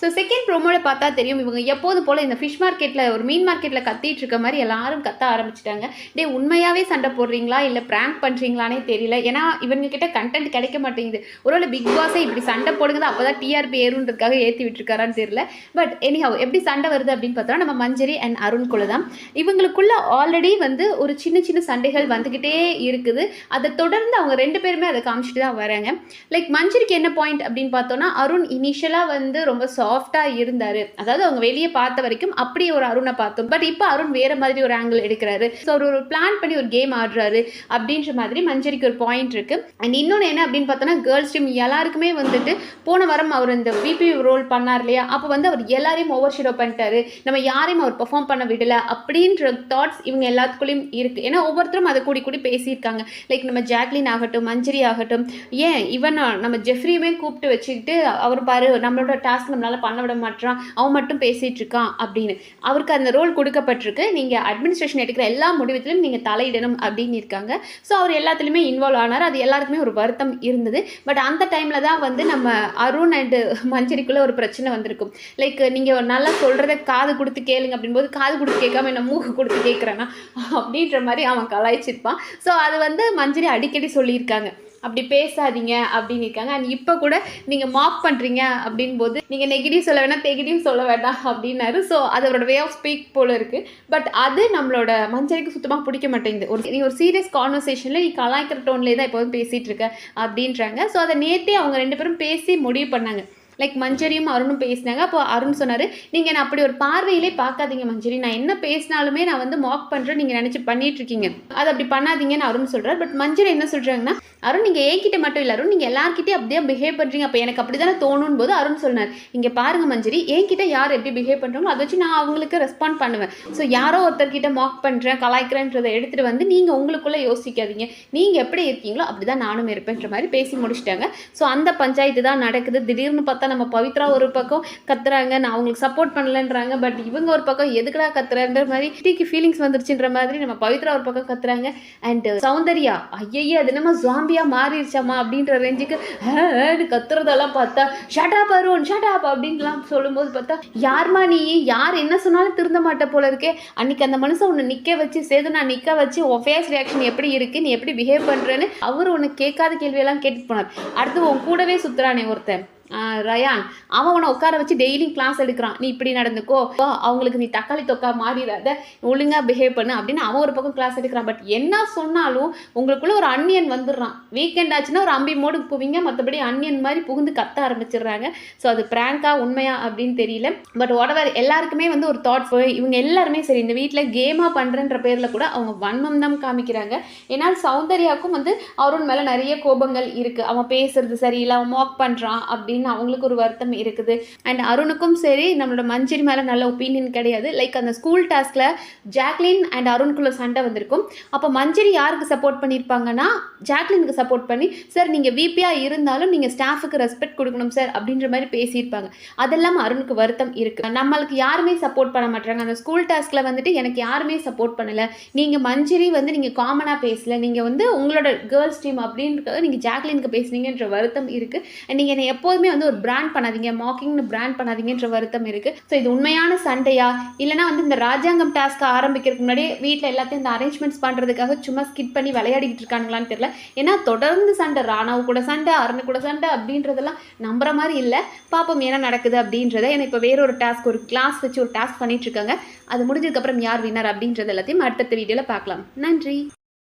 So second ப்ரோமோவில் பார்த்தா தெரியும் இவங்க எப்போது போல் இந்த ஃபிஷ் மார்க்கெட்டில் ஒரு மீன் மார்க்கெட்டில் கத்திட்டு இருக்க மாதிரி எல்லாரும் கத்த ஆரம்பிச்சிட்டாங்க. டே உண்மையாகவே சண்டை போடுறீங்களா? இல்லை ப்ராங்க் பண்ணுறீங்களானே தெரியல. ஏன்னா இவங்ககிட்ட கண்டென்ட் கிடைக்க மாட்டேங்குது. ஒருவேளை பிக் பாஸே இப்படி சண்டை போடுங்க அப்போ தான் டிஆர்பி ஏறுன்றதுக்காக ஏற்றி விட்டுருக்காரான்னு தெரியல. பட் எனிஹவ் எப்படி சண்டை வருது அப்படின்னு பார்த்தா நம்ம மஞ்சரி அண்ட் அருண் குழு தான். இவங்களுக்குள்ள ஆல்ரெடி வந்து ஒரு சின்ன சின்ன சண்டைகள் வந்துக்கிட்டே இருக்குது. அதை தொடர்ந்து அவங்க ரெண்டு பேருமே அதை காமிச்சிட்டு தான் வராங்க. லைக் மஞ்சரிக்கு என்ன பாயிண்ட் அப்படின்னு பார்த்தோன்னா அருண் இனிஷியலாக வந்து ரொம்ப சாஃப்டாக இருந்தார். அதாவது அவங்க வெளியே பார்த்த வரைக்கும் அப்படி ஒரு அருணை பார்த்தோம். பட் இப்போ அருண் வேறு மாதிரி ஒரு ஆங்கிள் எடுக்கிறாரு. ஸோ அவர் ஒரு பிளான் பண்ணி ஒரு கேம் ஆடுறாரு அப்படின்ற மாதிரி மஞ்சரிக்கு ஒரு பாயிண்ட் இருக்குது அண்ட் இன்னொன்று என்ன அப்படின்னு பார்த்தோன்னா கேர்ள்ஸ் டீம் எல்லாருக்குமே வந்துட்டு போன வாரம் அவர் இந்த பிபி ரோல் பண்ணார் இல்லையா? அப்போ வந்து அவர் எல்லாரையும் ஓவர் ஷீரோ பண்ணிட்டாரு. நம்ம யாரையும் அவர் பெர்ஃபார்ம் பண்ண விடலை அப்படின்ற தாட்ஸ் இவங்க எல்லாத்துக்குள்ளேயும் இருக்குது ஏன்னா ஒவ்வொருத்தரும் அதை கூடி கூடி பேசியிருக்காங்க. லைக் நம்ம ஜாக்லின் ஆகட்டும் மஞ்சரி ஆகட்டும். ஏன் ஈவன் நம்ம ஜெஃப்ரியுமே கூப்பிட்டு வச்சுக்கிட்டு அவர் பாரு நம்மளோட டாஸ்க் நம்மளால் பண்ண விட மாட்டான் அவன் மட்டும் பேசிட்டு இருக்கான் அப்படின்னு. அவருக்கு அந்த ரோல் கொடுக்கப்பட்டிருக்கு. நீங்கள் அட்மினிஸ்ட்ரேஷன் எடுக்கிற எல்லா முடிவுத்திலும் நீங்கள் தலையிடணும் அப்படின்னு இருக்காங்க. ஸோ அவர் எல்லாத்துலேயுமே இன்வால்வ் ஆனார். அது எல்லாருக்குமே ஒரு வருத்தம் இருந்தது. பட் அந்த டைமில் தான் வந்து நம்ம அருண் அண்டு மஞ்சரிக்குள்ளே ஒரு பிரச்சனை வந்திருக்கும். லைக் நீங்கள் நல்லா சொல்கிறத காது கொடுத்து கேளுங்க அப்படின்போது காது கொடுத்து கேட்காம என்ன மூக்கு கொடுத்து கேட்குறேன்னா அப்படின்ற மாதிரி அவன் கலாய்ச்சிருப்பான். ஸோ அது வந்து மஞ்சரி அடிக்கடி சொல்லியிருக்காங்க. அப்படி பேசாதீங்க அப்படின்னு இருக்காங்க. அண்ட் இப்போ கூட நீங்கள் மாக் பண்ணுறீங்க அப்படின் போது நீங்கள் நெகட்டிவ் சொல்ல வேணாம் நெகட்டிவ் சொல்ல வேண்டாம் அப்படின்னாரு. ஸோ அதோட வே ஆஃப் ஸ்பீக் போல இருக்குது பட் அது நம்மளோட மஞ்சளுக்கு சுத்தமாக பிடிக்க மாட்டேங்குது. ஒரு நீ ஒரு சீரியஸ் கான்வர்சேஷனில் நீ கலாய்க்கிற டோன்லேயே தான் எப்போதும் பேசிகிட்டு இருக்க அப்படின்றாங்க. ஸோ அதை நேற்றே அவங்க ரெண்டு பேரும் பேசி முடிவு பண்ணாங்க. லைக் மஞ்சரியும் அருணும் பேசினாங்க. அப்போ அருண் சொன்னார் நீங்கள் நான் அப்படி ஒரு பார்வையிலே பார்க்காதீங்க மஞ்சரி. நான் என்ன பேசினாலுமே நான் வந்து மாக் பண்ணுறேன் நீங்கள் நினச்சி பண்ணிட்டு இருக்கீங்க அது அப்படி பண்ணாதீங்கன்னு அருண் சொல்கிறார் பட் மஞ்சரி என்ன சொல்கிறாங்கன்னா அருண் நீங்கள் என்கிட்ட மட்டும் இல்லை அருண் நீங்கள் எல்லாருக்கிட்டே அப்படியே பிஹேவ் பண்ணுறீங்க அப்போ எனக்கு அப்படி தானே தோணும் போது அருண் சொன்னார் இங்கே பாருங்க மஞ்சரி என்கிட்ட யார் எப்படி பிஹேவ் பண்ணுறாங்களோ அதை வச்சு நான் அவங்களுக்கு ரெஸ்பாண்ட் பண்ணுவேன். ஸோ யாரோ ஒருத்தர்கிட்ட மாக் பண்ணுறேன் கலாய்க்கிறேன்றதை எடுத்துகிட்டு வந்து நீங்கள் உங்களுக்குள்ளே யோசிக்காதீங்க. நீங்கள் எப்படி இருக்கீங்களோ அப்படி தான் நானும் இருப்பேன்ற மாதிரி பேசி முடிச்சிட்டாங்க. ஸோ அந்த பஞ்சாயத்து தான் நடக்குது. திடீர்னு பார்த்தா நம்ம பவித்ரா ஒரு பக்கம் கத்துறாங்க நான் அவங்களுக்கு சப்போர்ட் பண்ணலன்றாங்க பட் இவங்க ஒரு பக்கம் எதுக்குடா கத்துறன்ற மாதிரி டீக்கு ஃபீலிங்ஸ் வந்துருச்சுன்ற மாதிரி நம்ம பவித்ரா ஒரு பக்கம் கத்துறாங்க. அண்ட் சௌந்தர்யா ஐயையே அது நம்ம ஜாம்பியா மாறிடுச்சாமா அப்படின்ற ரேஞ்சுக்கு கத்துறதெல்லாம் பார்த்தா ஷட் அப் ஷட்டாப் அப்படின்லாம் சொல்லும்போது பார்த்தா யார்மா நீ? யார் என்ன சொன்னாலும் திருந்த மாட்ட போல இருக்கே. அன்னைக்கு அந்த மனுஷன் உன்னை நிக்க வச்சு சேது நான் நிக்க வச்சு உன் ஃபேஸ் ரியாக்ஷன் எப்படி இருக்கு? நீ எப்படி பிஹேவ் பண்றேன்னு அவர் உன்னை கேட்காத கேள்வியெல்லாம் கேட்டுட்டு போனார். அடுத்து உன் கூடவே சுத்துறானே ஒருத்தன். ரயான் அவன் உன உட்கார வச்சு டெய்லியும் கிளாஸ் எடுக்கிறான். நீ இப்படி நடந்துக்கோ. அவங்களுக்கு நீ தக்காளி தொக்கா மாறிடாத. ஒழுங்காக பிஹேவ் பண்ணு அப்படின்னு அவன் ஒரு பக்கம் கிளாஸ் எடுக்கிறான். பட் என்ன சொன்னாலும் உங்களுக்குள்ள ஒரு அன்னியன் வந்துடுறான். வீக்கெண்ட் ஆச்சுன்னா ஒரு அம்பி மோடுக்கு போவீங்க. மற்றபடி அன்னியன் மாதிரி புகுந்து கத்த ஆரம்பிச்சிடுறாங்க. ஸோ அது பிராங்கா உண்மையா அப்படின்னு தெரியல. பட் உடவர் எல்லாருக்குமே வந்து ஒரு தாட் இவங்க எல்லாருமே சரி இந்த வீட்டில் கேமாக பண்ணுறன்ற பேரில் கூட அவங்க வன்மம் தான் காமிக்கிறாங்க. ஏன்னா சௌந்தர்யாவுக்கும் வந்து அவரோட மேலே நிறைய கோபங்கள் இருக்குது அவன் பேசுறது சரியில்லை. அவன் மாக் பண்ணுறான் அப்படின்னு அவங்களுக்கு ஒரு வருத்தம் இருக்குது. அண்ட் அருணுக்கும் சரி நம்மளோட மஞ்சரி மேலே நல்ல ஒப்பீனியன் கிடையாது. லைக் அந்த ஸ்கூல் டாஸ்கில் ஜாக்லின் அண்ட் அருணுக்குள்ள சண்டை வந்திருக்கும். அப்போ மஞ்சரி யாருக்கு சப்போர்ட் பண்ணியிருப்பாங்கன்னா ஜாக்லினுக்கு சப்போர்ட் பண்ணி சார் நீங்கள் விபியாக இருந்தாலும் நீங்கள் ஸ்டாஃபுக்கு ரெஸ்பெக்ட் கொடுக்கணும் சார் அப்படின்ற மாதிரி பேசியிருப்பாங்க. அதெல்லாம் அருணுக்கு வருத்தம் இருக்குது நம்மளுக்கு யாருமே சப்போர்ட் பண்ண மாட்டாங்க அந்த ஸ்கூல் டாஸ்கில் வந்துட்டு எனக்கு யாருமே சப்போர்ட் பண்ணலை. நீங்கள் மஞ்சரி வந்து நீங்கள் காமனாக பேசல. நீங்கள் வந்து உங்களோட கேர்ள்ஸ் டீம் அப்படின்றது நீங்கள் ஜாக்லினுக்கு பேசுனீங்கன்ற வருத்தம் இருக்குது அண்ட் நீங்கள் என்னை எப்போதுமே வந்து ஒரு பிராண்ட் பண்ணாதீங்க மாக்கிங்னு பிராண்ட் பண்ணாதீங்கன்ற வருத்தம் இருக்குது ஸோ இது உண்மையான சண்டையா? இல்லைனா வந்து இந்த ராஜாங்கம் டாஸ்க் ஆரம்பிக்கிறதுக்கு முன்னாடியே வீட்டில் எல்லாத்தையும் இந்த அரேஞ்ச்மெண்ட்ஸ் பண்ணுறதுக்காக சும்மா ஸ்கிட் பண்ணி விளையாடிக்கிட்டு இருக்காங்களான்னு தெரியல. ஏன்னா தொடர்ந்து சண்டை ராணாவு கூட சண்டை அருண் கூட சண்டை அப்படின்றதெல்லாம் நம்புற மாதிரி இல்லை. பாப்போம் என்ன நடக்குது அப்படின்றத. ஏன்னா இப்போ வேற ஒரு டாஸ்க் ஒரு கிளாஸ் வச்சு ஒரு டாஸ்க் பண்ணிட்டு இருக்காங்க. அது முடிஞ்சதுக்கப்புறம் யார் வின்னர் அப்படின்றது எல்லாத்தையும் அடுத்தடுத்த வீடியோவில் பார்க்கலாம். நன்றி.